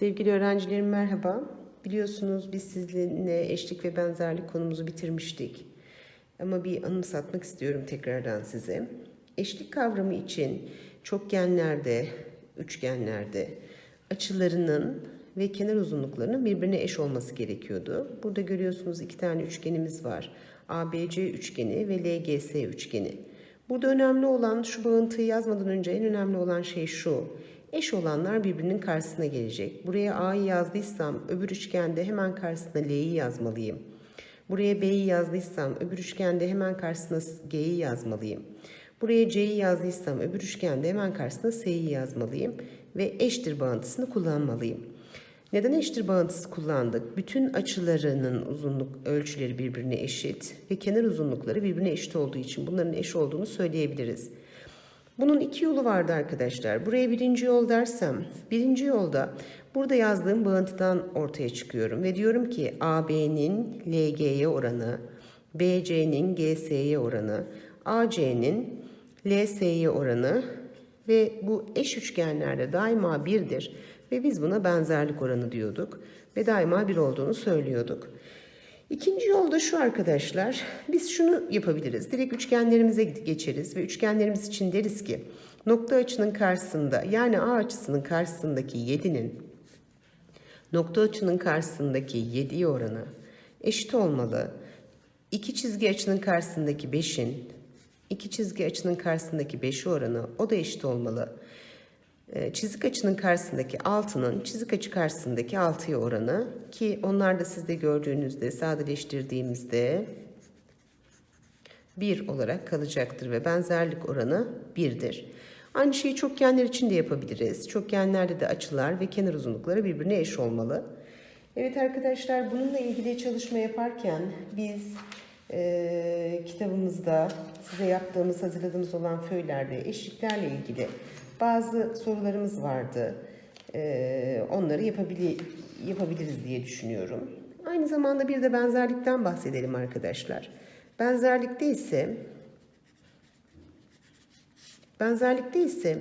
Sevgili öğrencilerim merhaba. Biliyorsunuz biz sizinle eşlik ve benzerlik konumuzu bitirmiştik. Ama bir anımsatmak istiyorum tekrardan size. Eşlik kavramı için çokgenlerde, üçgenlerde açılarının ve kenar uzunluklarının birbirine eş olması gerekiyordu. Burada görüyorsunuz iki tane üçgenimiz var. ABC üçgeni ve LGS üçgeni. Burada önemli olan şu bağıntıyı yazmadan önce en önemli olan şey şu. Eş olanlar birbirinin karşısına gelecek. Buraya A'yı yazdıysam öbür üçgende hemen karşısına L'yi yazmalıyım. Buraya B'yi yazdıysam öbür üçgende hemen karşısına G'yi yazmalıyım. Buraya C'yi yazdıysam öbür üçgende hemen karşısına S'yi yazmalıyım ve eşittir bağıntısını kullanmalıyım. Neden eşittir bağıntısı kullandık? Bütün açılarının uzunluk ölçüleri birbirine eşit ve kenar uzunlukları birbirine eşit olduğu için bunların eş olduğunu söyleyebiliriz. Bunun iki yolu vardı arkadaşlar. Buraya birinci yol dersem, birinci yolda burada yazdığım bağıntıdan ortaya çıkıyorum ve diyorum ki AB'nin LG'ye oranı, BC'nin GS'ye oranı, AC'nin LS'ye oranı ve bu eş üçgenlerde daima birdir ve biz buna benzerlik oranı diyorduk ve daima bir olduğunu söylüyorduk. İkinci yolda şu arkadaşlar. Biz şunu yapabiliriz. Direkt üçgenlerimize geçeriz ve üçgenlerimiz için deriz ki nokta açının karşısında yani A açısının karşısındaki 7'nin nokta açının karşısındaki 7'ye oranı eşit olmalı. İki çizgi açının karşısındaki 5'in iki çizgi açının karşısındaki 5'i oranı o da eşit olmalı. Ee, çizik açının karşısındaki 6'nın çizik açı karşısındaki 6'ya oranı ki onlar da sizde gördüğünüzde sadeleştirdiğimizde 1 olarak kalacaktır ve benzerlik oranı 1'dir. Aynı şeyi çokgenler için de yapabiliriz. Çokgenlerde de açılar ve kenar uzunlukları birbirine eş olmalı. Evet arkadaşlar bununla ilgili çalışma yaparken biz e, kitabımızda size yaptığımız, hazırladığımız olan föylerde eşliklerle ilgili bazı sorularımız vardı. E, onları yapabili yapabiliriz diye düşünüyorum. Aynı zamanda bir de benzerlikten bahsedelim arkadaşlar. Benzerlikte ise benzerlikte ise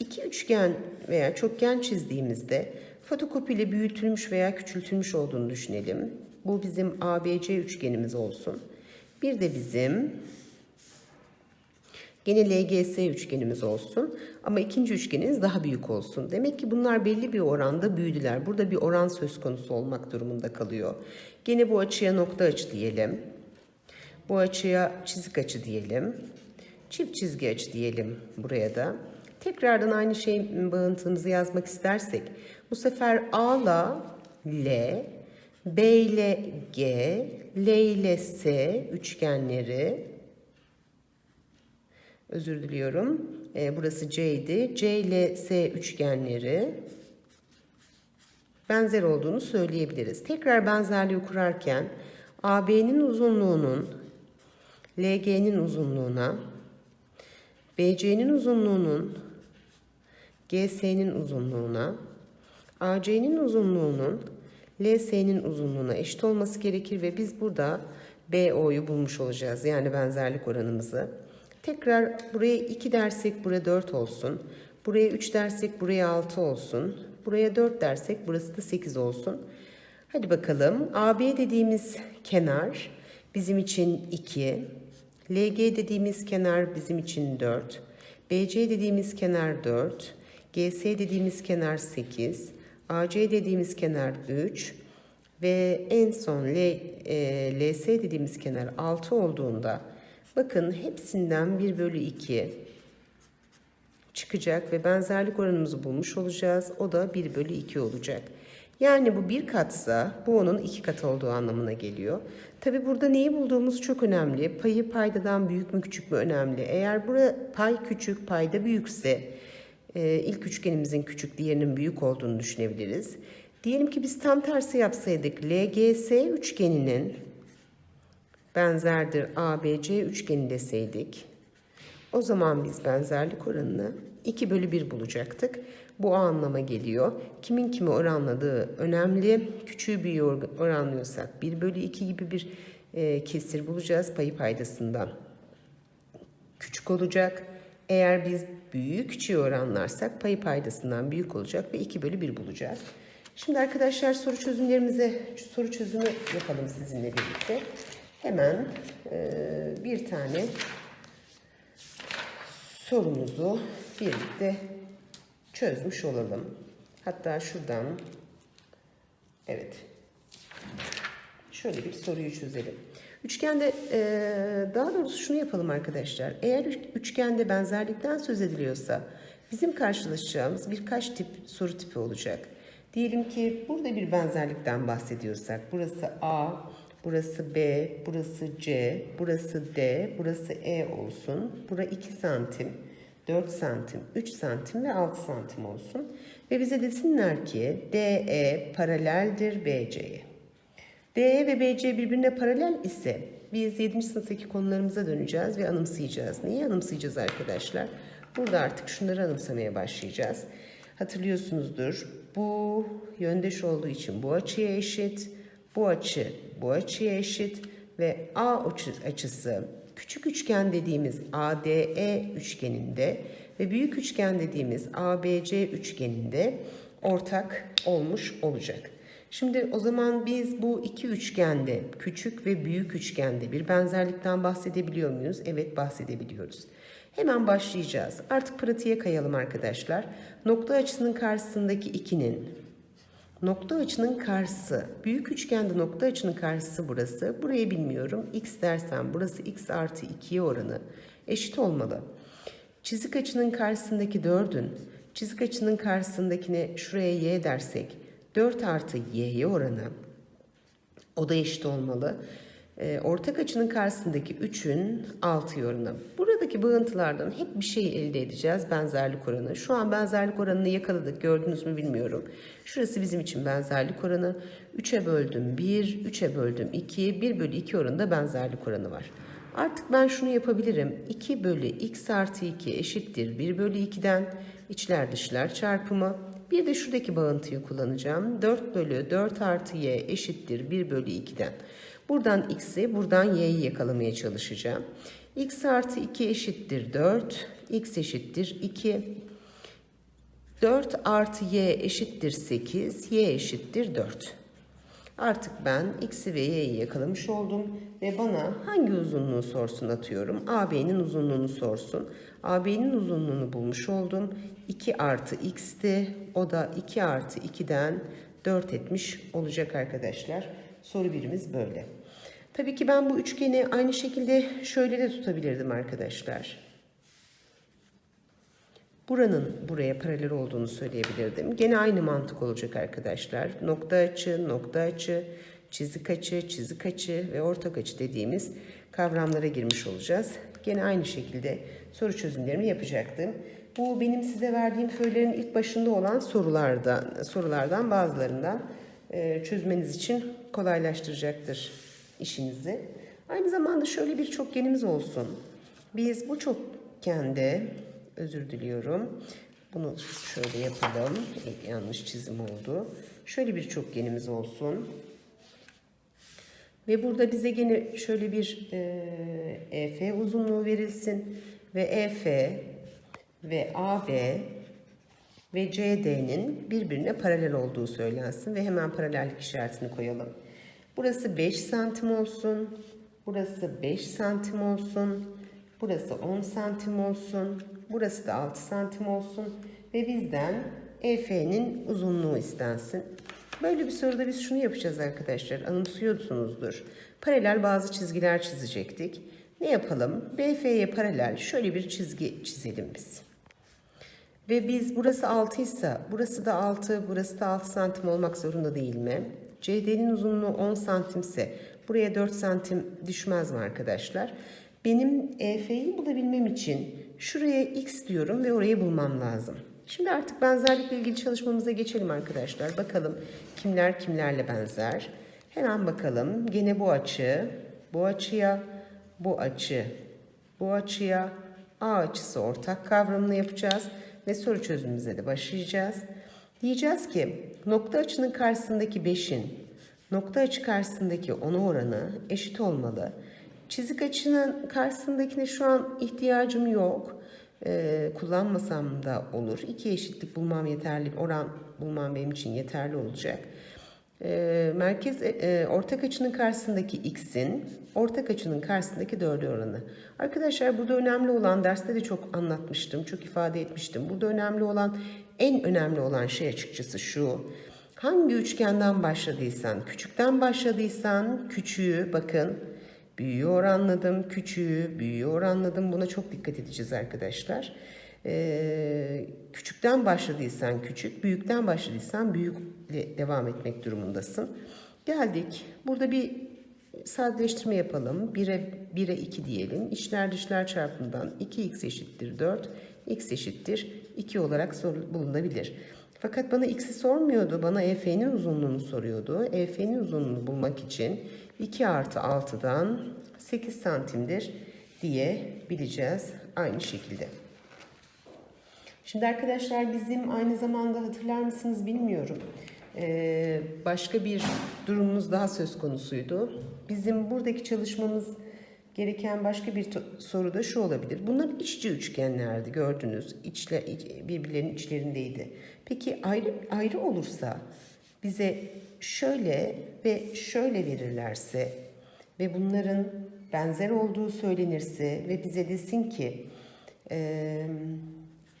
iki üçgen veya çokgen çizdiğimizde fotokopiyle büyütülmüş veya küçültülmüş olduğunu düşünelim. Bu bizim ABC üçgenimiz olsun. Bir de bizim Gene LGS üçgenimiz olsun ama ikinci üçgeniniz daha büyük olsun. Demek ki bunlar belli bir oranda büyüdüler. Burada bir oran söz konusu olmak durumunda kalıyor. Gene bu açıya nokta açı diyelim. Bu açıya çizik açı diyelim. Çift çizgi açı diyelim buraya da. Tekrardan aynı şey bağıntımızı yazmak istersek bu sefer A ile L, B ile G, L ile S üçgenleri özür diliyorum. E, burası C idi. C ile S üçgenleri benzer olduğunu söyleyebiliriz. Tekrar benzerliği kurarken AB'nin uzunluğunun LG'nin uzunluğuna BC'nin uzunluğunun GS'nin uzunluğuna AC'nin uzunluğunun LS'nin uzunluğuna eşit olması gerekir ve biz burada BO'yu bulmuş olacağız. Yani benzerlik oranımızı. Tekrar buraya 2 dersek buraya 4 olsun. Buraya 3 dersek buraya 6 olsun. Buraya 4 dersek burası da 8 olsun. Hadi bakalım. AB dediğimiz kenar bizim için 2. LG dediğimiz kenar bizim için 4. BC dediğimiz kenar 4. GS dediğimiz kenar 8. AC dediğimiz kenar 3. Ve en son L, e, LS dediğimiz kenar 6 olduğunda Bakın hepsinden 1 bölü 2 çıkacak ve benzerlik oranımızı bulmuş olacağız. O da 1 bölü 2 olacak. Yani bu bir katsa bu onun iki kat olduğu anlamına geliyor. Tabi burada neyi bulduğumuz çok önemli. Payı paydadan büyük mü küçük mü önemli. Eğer burada pay küçük payda büyükse e, ilk üçgenimizin küçük diğerinin büyük olduğunu düşünebiliriz. Diyelim ki biz tam tersi yapsaydık LGS üçgeninin benzerdir ABC üçgeni deseydik o zaman biz benzerlik oranını 2 bölü 1 bulacaktık. Bu anlama geliyor. Kimin kimi oranladığı önemli. Küçüğü büyüğü oranlıyorsak 1 bölü 2 gibi bir e, kesir bulacağız payı paydasından. Küçük olacak. Eğer biz büyüğü küçüğü oranlarsak payı paydasından büyük olacak ve 2 bölü 1 bulacağız. Şimdi arkadaşlar soru çözümlerimize soru çözümü yapalım sizinle birlikte. Hemen e, bir tane sorumuzu birlikte çözmüş olalım. Hatta şuradan evet şöyle bir soruyu çözelim. Üçgende e, daha doğrusu şunu yapalım arkadaşlar. Eğer üç- üçgende benzerlikten söz ediliyorsa bizim karşılaşacağımız birkaç tip soru tipi olacak. Diyelim ki burada bir benzerlikten bahsediyorsak burası A, burası B, burası C, burası D, burası E olsun. Bura 2 santim, 4 santim, 3 santim ve 6 santim olsun. Ve bize desinler ki DE paraleldir BC'ye. DE ve BC birbirine paralel ise biz 7. sınıftaki konularımıza döneceğiz ve anımsayacağız. Neyi anımsayacağız arkadaşlar? Burada artık şunları anımsamaya başlayacağız. Hatırlıyorsunuzdur. Bu yöndeş olduğu için bu açıya eşit. Bu açı bu açıya eşit ve A açı- açısı küçük üçgen dediğimiz ADE üçgeninde ve büyük üçgen dediğimiz ABC üçgeninde ortak olmuş olacak. Şimdi o zaman biz bu iki üçgende, küçük ve büyük üçgende bir benzerlikten bahsedebiliyor muyuz? Evet bahsedebiliyoruz. Hemen başlayacağız. Artık pratiğe kayalım arkadaşlar. Nokta açısının karşısındaki 2'nin nokta açının karşısı, büyük üçgende nokta açının karşısı burası. Burayı bilmiyorum. X dersem burası x artı 2'ye oranı eşit olmalı. Çizik açının karşısındaki 4'ün çizik açının karşısındakine şuraya y dersek 4 artı y'ye oranı o da eşit olmalı. Ee, ortak açının karşısındaki 3'ün 6 oranı. Buradaki bağıntılardan hep bir şey elde edeceğiz. Benzerlik oranı. Şu an benzerlik oranını yakaladık. Gördünüz mü bilmiyorum. Şurası bizim için benzerlik oranı. 3'e böldüm 1, 3'e böldüm 2. 1 bölü 2 oranında benzerlik oranı var. Artık ben şunu yapabilirim. 2 bölü x artı 2 eşittir 1 bölü 2'den içler dışlar çarpımı. Bir de şuradaki bağıntıyı kullanacağım. 4 bölü 4 artı y eşittir 1 bölü 2'den. Buradan x'i buradan y'yi yakalamaya çalışacağım. x artı 2 eşittir 4. x eşittir 2. 4 artı y eşittir 8. y eşittir 4. Artık ben x'i ve y'yi yakalamış oldum ve bana hangi uzunluğu sorsun atıyorum. AB'nin uzunluğunu sorsun. AB'nin uzunluğunu bulmuş oldum. 2 artı x'ti. O da 2 artı 2'den 4 etmiş olacak arkadaşlar. Soru birimiz böyle. Tabii ki ben bu üçgeni aynı şekilde şöyle de tutabilirdim arkadaşlar. Buranın buraya paralel olduğunu söyleyebilirdim. Gene aynı mantık olacak arkadaşlar. Nokta açı, nokta açı, çizik açı, çizik açı ve ortak açı dediğimiz kavramlara girmiş olacağız. Gene aynı şekilde soru çözümlerimi yapacaktım. Bu benim size verdiğim soruların ilk başında olan sorulardan, sorulardan bazılarından çözmeniz için kolaylaştıracaktır işinizi. Aynı zamanda şöyle bir çokgenimiz olsun. Biz bu çokgende özür diliyorum. Bunu şöyle yapalım. E, Yanlış çizim oldu. Şöyle bir çokgenimiz olsun. Ve burada bize gene şöyle bir e, EF uzunluğu verilsin. Ve EF ve AB ve CD'nin birbirine paralel olduğu söylensin. Ve hemen paralellik işaretini koyalım. Burası 5 santim olsun. Burası 5 santim olsun. Burası 10 santim olsun. Burası da 6 santim olsun. Ve bizden EF'nin uzunluğu istensin. Böyle bir soruda biz şunu yapacağız arkadaşlar. Anımsıyorsunuzdur. Paralel bazı çizgiler çizecektik. Ne yapalım? BF'ye paralel şöyle bir çizgi çizelim biz. Ve biz burası 6 ise burası da 6, burası da 6 santim olmak zorunda değil mi? CD'nin uzunluğu 10 santimse buraya 4 santim düşmez mi arkadaşlar? Benim EF'yi bulabilmem için şuraya x diyorum ve orayı bulmam lazım. Şimdi artık benzerlikle ilgili çalışmamıza geçelim arkadaşlar. Bakalım kimler kimlerle benzer. Hemen bakalım. Gene bu açı, bu açıya, bu açı, bu açıya, A açısı ortak kavramını yapacağız ve soru çözümümüze de başlayacağız. Diyeceğiz ki nokta açının karşısındaki 5'in nokta açı karşısındaki 10'a oranı eşit olmalı. Çizik açının karşısındakine şu an ihtiyacım yok. e, kullanmasam da olur. İki eşitlik bulmam yeterli, oran bulmam benim için yeterli olacak. E, merkez e, ortak açının karşısındaki x'in ortak açının karşısındaki 4'e oranı. Arkadaşlar burada önemli olan derste de çok anlatmıştım, çok ifade etmiştim. Burada önemli olan en önemli olan şey açıkçası şu. Hangi üçgenden başladıysan, küçükten başladıysan küçüğü bakın büyüğü oranladım, küçüğü büyüğü oranladım. Buna çok dikkat edeceğiz arkadaşlar. Ee, küçükten başladıysan küçük, büyükten başladıysan büyükle devam etmek durumundasın. Geldik. Burada bir sadeleştirme yapalım. 1'e 1'e 2 diyelim. İçler dışlar çarpımından 2x eşittir 4, x eşittir 2 olarak sor- bulunabilir. Fakat bana x'i sormuyordu. Bana EF'nin uzunluğunu soruyordu. EF'nin uzunluğunu bulmak için 2 artı 6'dan 8 santimdir diyebileceğiz aynı şekilde. Şimdi arkadaşlar bizim aynı zamanda hatırlar mısınız bilmiyorum. Ee, başka bir durumumuz daha söz konusuydu. Bizim buradaki çalışmamız gereken başka bir soru da şu olabilir. Bunlar iççi üçgenlerdi gördünüz. İçle, iç- birbirlerinin içlerindeydi. Peki ayrı ayrı olursa bize şöyle ve şöyle verirlerse ve bunların benzer olduğu söylenirse ve bize desin ki eee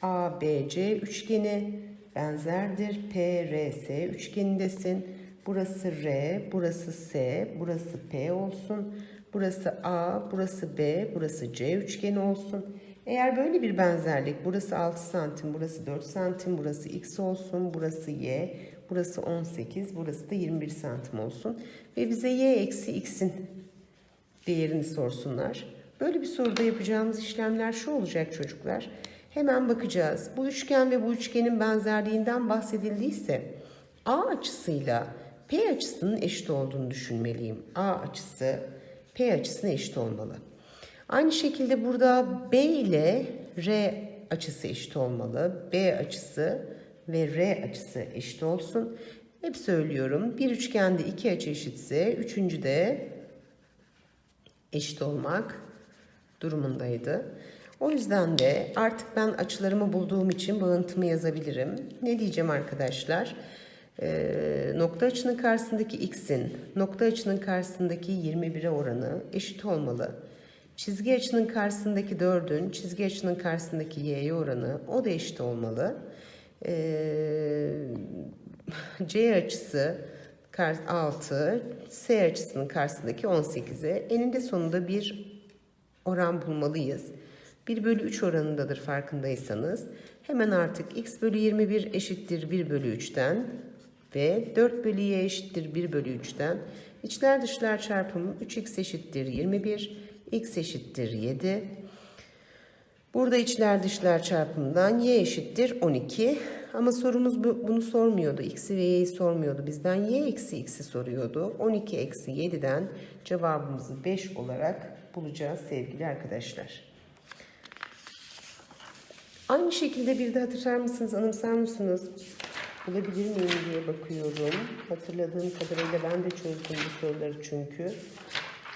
ABC üçgeni benzerdir. PRS üçgenindesin. Burası R, burası S, burası P olsun. Burası A, burası B, burası C üçgeni olsun. Eğer böyle bir benzerlik, burası 6 santim, burası 4 santim, burası X olsun, burası Y, burası 18, burası da 21 santim olsun. Ve bize Y eksi X'in değerini sorsunlar. Böyle bir soruda yapacağımız işlemler şu olacak çocuklar. Hemen bakacağız. Bu üçgen ve bu üçgenin benzerliğinden bahsedildiyse A açısıyla P açısının eşit olduğunu düşünmeliyim. A açısı P açısına eşit olmalı. Aynı şekilde burada B ile R açısı eşit olmalı. B açısı ve R açısı eşit olsun. Hep söylüyorum. Bir üçgende iki açı eşitse üçüncü de eşit olmak durumundaydı. O yüzden de artık ben açılarımı bulduğum için bağıntımı yazabilirim. Ne diyeceğim arkadaşlar? Ee, nokta açının karşısındaki x'in nokta açının karşısındaki 21'e oranı eşit olmalı. Çizgi açının karşısındaki 4'ün çizgi açının karşısındaki y'ye oranı o da eşit olmalı. Ee, C açısı kar- 6, S açısının karşısındaki 18'e eninde sonunda bir oran bulmalıyız. 1 bölü 3 oranındadır farkındaysanız. Hemen artık x bölü 21 eşittir 1 bölü 3'ten ve 4 bölü y eşittir 1 bölü 3'ten. İçler dışlar çarpımı 3x eşittir 21, x eşittir 7. Burada içler dışlar çarpımından y eşittir 12. Ama sorumuz bu- bunu sormuyordu. X'i ve y'yi sormuyordu. Bizden y eksi x'i soruyordu. 12 eksi 7'den cevabımızı 5 olarak bulacağız sevgili arkadaşlar. Aynı şekilde bir de hatırlar mısınız, anımsar mısınız? Bulabilir miyim diye bakıyorum. Hatırladığım kadarıyla ben de çözdüm bu soruları çünkü.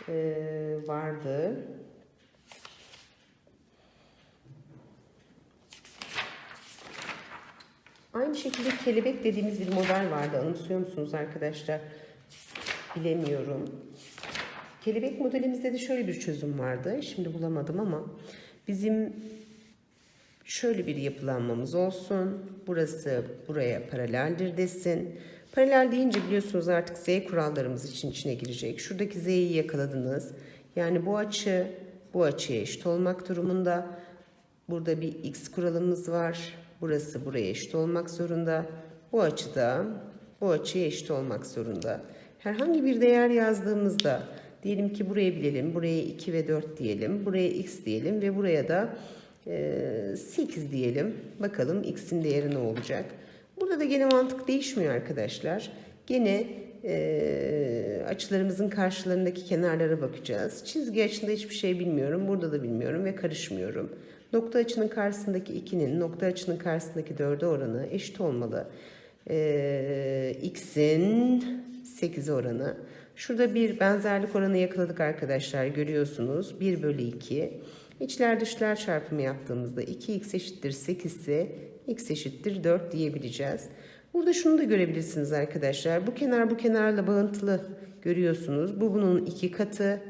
Ee, vardı. Aynı şekilde kelebek dediğimiz bir model vardı. Anımsıyor musunuz arkadaşlar? Bilemiyorum. Kelebek modelimizde de şöyle bir çözüm vardı. Şimdi bulamadım ama bizim şöyle bir yapılanmamız olsun. Burası buraya paraleldir desin. Paralel deyince biliyorsunuz artık z kurallarımız için içine girecek. Şuradaki z'yi yakaladınız. Yani bu açı bu açıya eşit olmak durumunda. Burada bir x kuralımız var. Burası buraya eşit olmak zorunda. Bu açıda bu açıya eşit olmak zorunda. Herhangi bir değer yazdığımızda diyelim ki buraya bilelim. Buraya 2 ve 4 diyelim. Buraya x diyelim ve buraya da 8 diyelim. Bakalım x'in değeri ne olacak? Burada da gene mantık değişmiyor arkadaşlar. Gene e, açılarımızın karşılarındaki kenarlara bakacağız. Çizgi açında hiçbir şey bilmiyorum. Burada da bilmiyorum ve karışmıyorum. Nokta açının karşısındaki 2'nin nokta açının karşısındaki 4'e oranı eşit olmalı. E, x'in 8 oranı. Şurada bir benzerlik oranı yakaladık arkadaşlar görüyorsunuz. 1 bölü 2. İçler dışlar çarpımı yaptığımızda 2x eşittir 8 ise x eşittir 4 diyebileceğiz. Burada şunu da görebilirsiniz arkadaşlar. Bu kenar bu kenarla bağıntılı görüyorsunuz. Bu bunun iki katı.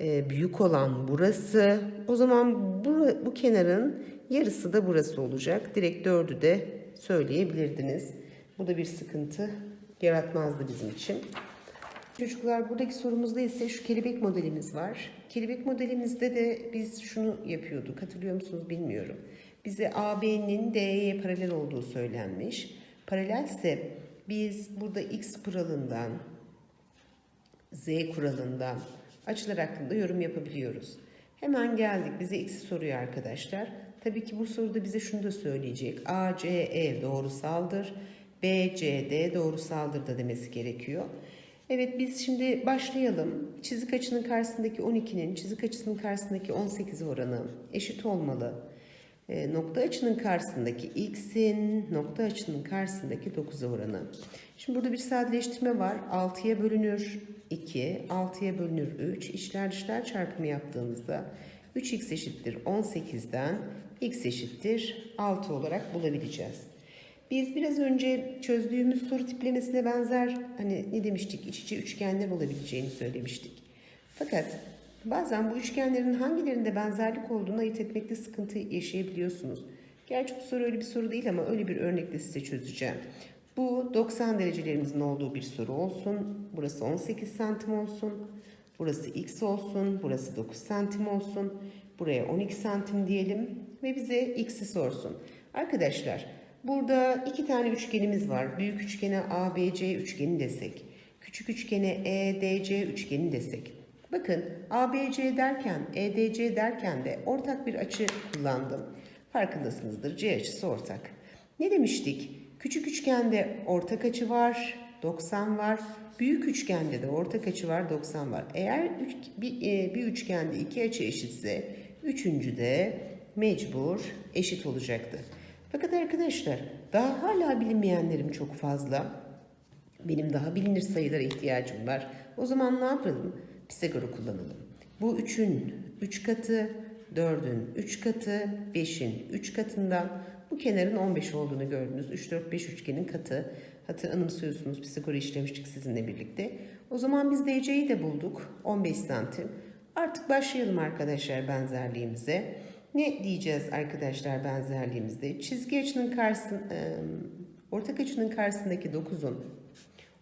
Ee, büyük olan burası. O zaman bu, bu kenarın yarısı da burası olacak. Direkt 4'ü de söyleyebilirdiniz. Bu da bir sıkıntı yaratmazdı bizim için. Çocuklar buradaki sorumuzda ise şu kelebek modelimiz var. Kelebek modelimizde de biz şunu yapıyorduk. Hatırlıyor musunuz bilmiyorum. Bize AB'nin D'ye paralel olduğu söylenmiş. Paralelse biz burada X kuralından, Z kuralından açılar hakkında yorum yapabiliyoruz. Hemen geldik. Bize X'i soruyor arkadaşlar. Tabii ki bu soruda bize şunu da söyleyecek. ACE doğrusaldır. BCD doğrusaldır da demesi gerekiyor. Evet biz şimdi başlayalım. Çizik açının karşısındaki 12'nin çizik açısının karşısındaki 18 oranı eşit olmalı. E, nokta açının karşısındaki x'in nokta açının karşısındaki 9'a oranı. Şimdi burada bir sadeleştirme var. 6'ya bölünür 2, 6'ya bölünür 3. İçler dışlar çarpımı yaptığımızda 3x eşittir 18'den x eşittir 6 olarak bulabileceğiz. Biz biraz önce çözdüğümüz soru tiplemesine benzer hani ne demiştik iç içe üçgenler olabileceğini söylemiştik. Fakat bazen bu üçgenlerin hangilerinde benzerlik olduğunu ayırt etmekte sıkıntı yaşayabiliyorsunuz. Gerçi bu soru öyle bir soru değil ama öyle bir örnekle size çözeceğim. Bu 90 derecelerimizin olduğu bir soru olsun. Burası 18 santim olsun. Burası x olsun. Burası 9 santim olsun. Buraya 12 santim diyelim ve bize x'i sorsun. Arkadaşlar Burada iki tane üçgenimiz var. Büyük üçgene ABC üçgeni desek. Küçük üçgene EDC üçgeni desek. Bakın ABC derken, EDC derken de ortak bir açı kullandım. Farkındasınızdır. C açısı ortak. Ne demiştik? Küçük üçgende ortak açı var, 90 var. Büyük üçgende de ortak açı var, 90 var. Eğer üç, bir, e, bir üçgende iki açı eşitse, üçüncü de mecbur eşit olacaktı. Fakat arkadaşlar daha hala bilinmeyenlerim çok fazla. Benim daha bilinir sayılara ihtiyacım var. O zaman ne yapalım? Pisagor'u kullanalım. Bu 3'ün 3 katı, 4'ün 3 katı, 5'in 3 katından bu kenarın 15 olduğunu gördünüz. 3, 4, 5 üçgenin katı. Hatır anımsıyorsunuz Pisagor'u işlemiştik sizinle birlikte. O zaman biz DC'yi de bulduk. 15 santim. Artık başlayalım arkadaşlar benzerliğimize. Ne diyeceğiz arkadaşlar benzerliğimizde? Çizgi açının karşısında, ortak açının karşısındaki 9'un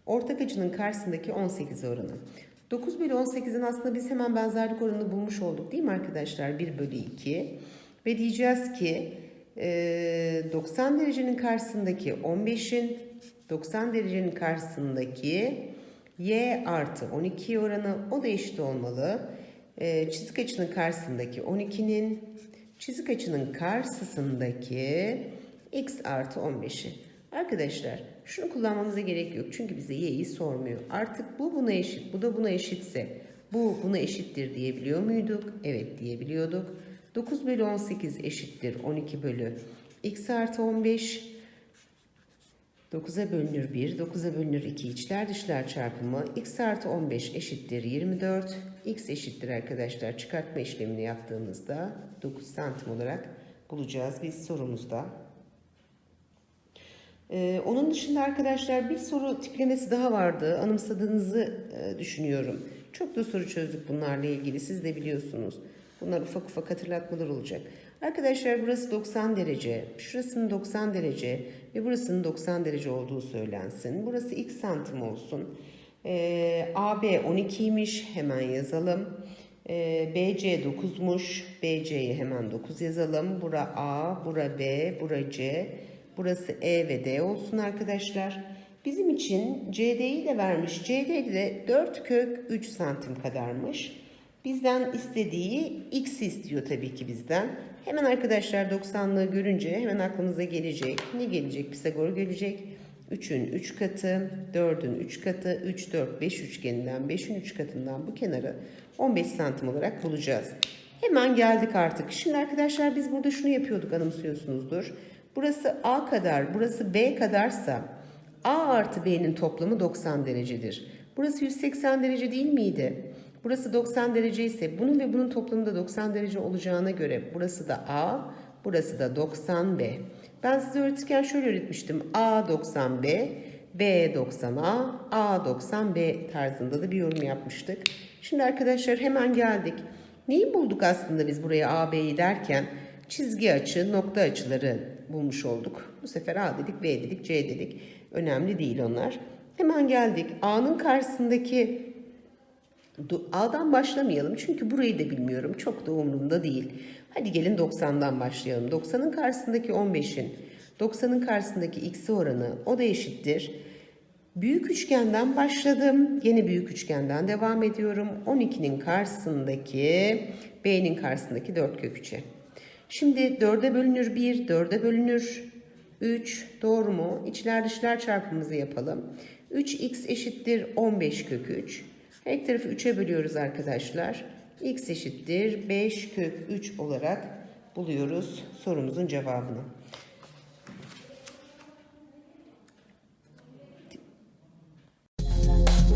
ortak açının karşısındaki 18 oranı. 9 bölü 18'in aslında biz hemen benzerlik oranını bulmuş olduk değil mi arkadaşlar? 1 bölü 2. Ve diyeceğiz ki 90 derecenin karşısındaki 15'in 90 derecenin karşısındaki y artı 12 oranı o da eşit olmalı. Çizik açının karşısındaki 12'nin çizik açının karşısındaki x artı 15'i. Arkadaşlar şunu kullanmamıza gerek yok. Çünkü bize y'yi sormuyor. Artık bu buna eşit, bu da buna eşitse bu buna eşittir diyebiliyor muyduk? Evet diyebiliyorduk. 9 bölü 18 eşittir 12 bölü x artı 15. 9'a bölünür 1, 9'a bölünür 2 içler dışlar çarpımı x artı 15 eşittir 24. x eşittir arkadaşlar çıkartma işlemini yaptığımızda 9 santim olarak bulacağız biz sorumuzda. Ee, onun dışında arkadaşlar bir soru tiplemesi daha vardı. Anımsadığınızı e, düşünüyorum. Çok da soru çözdük bunlarla ilgili. Siz de biliyorsunuz. Bunlar ufak ufak hatırlatmalar olacak. Arkadaşlar burası 90 derece, şurasının 90 derece ve burasının 90 derece olduğu söylensin. Burası x santim olsun. Ee, AB 12'ymiş hemen yazalım. Ee, BC 9'muş. BC'ye hemen 9 yazalım. Bura A, bura B, bura C. Burası E ve D olsun arkadaşlar. Bizim için CD'yi de vermiş. CD de 4 kök 3 santim kadarmış. Bizden istediği x istiyor tabii ki bizden. Hemen arkadaşlar 90'lığı görünce hemen aklımıza gelecek. Ne gelecek? Pisagor gelecek. 3'ün 3 katı, 4'ün 3 katı, 3, 4, 5 üçgeninden 5'in 3 katından bu kenarı 15 santim olarak bulacağız. Hemen geldik artık. Şimdi arkadaşlar biz burada şunu yapıyorduk anımsıyorsunuzdur. Burası A kadar, burası B kadarsa A artı B'nin toplamı 90 derecedir. Burası 180 derece değil miydi? Burası 90 derece ise bunun ve bunun toplamında 90 derece olacağına göre burası da A, burası da 90B. Ben size öğretirken şöyle öğretmiştim. A 90B, B 90A, A 90B tarzında da bir yorum yapmıştık. Şimdi arkadaşlar hemen geldik. Neyi bulduk aslında biz buraya A, B'yi derken? Çizgi açı, nokta açıları bulmuş olduk. Bu sefer A dedik, B dedik, C dedik. Önemli değil onlar. Hemen geldik. A'nın karşısındaki A'dan başlamayalım çünkü burayı da bilmiyorum. Çok da umurumda değil. Hadi gelin 90'dan başlayalım. 90'ın karşısındaki 15'in 90'ın karşısındaki x'i oranı o da eşittir. Büyük üçgenden başladım. Yine büyük üçgenden devam ediyorum. 12'nin karşısındaki B'nin karşısındaki 4 kök 3'e. Şimdi 4'e bölünür 1, 4'e bölünür 3. Doğru mu? İçler dışlar çarpımımızı yapalım. 3x eşittir 15 kök 3. Her tarafı 3'e bölüyoruz arkadaşlar. X eşittir 5 kök 3 olarak buluyoruz sorumuzun cevabını.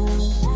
la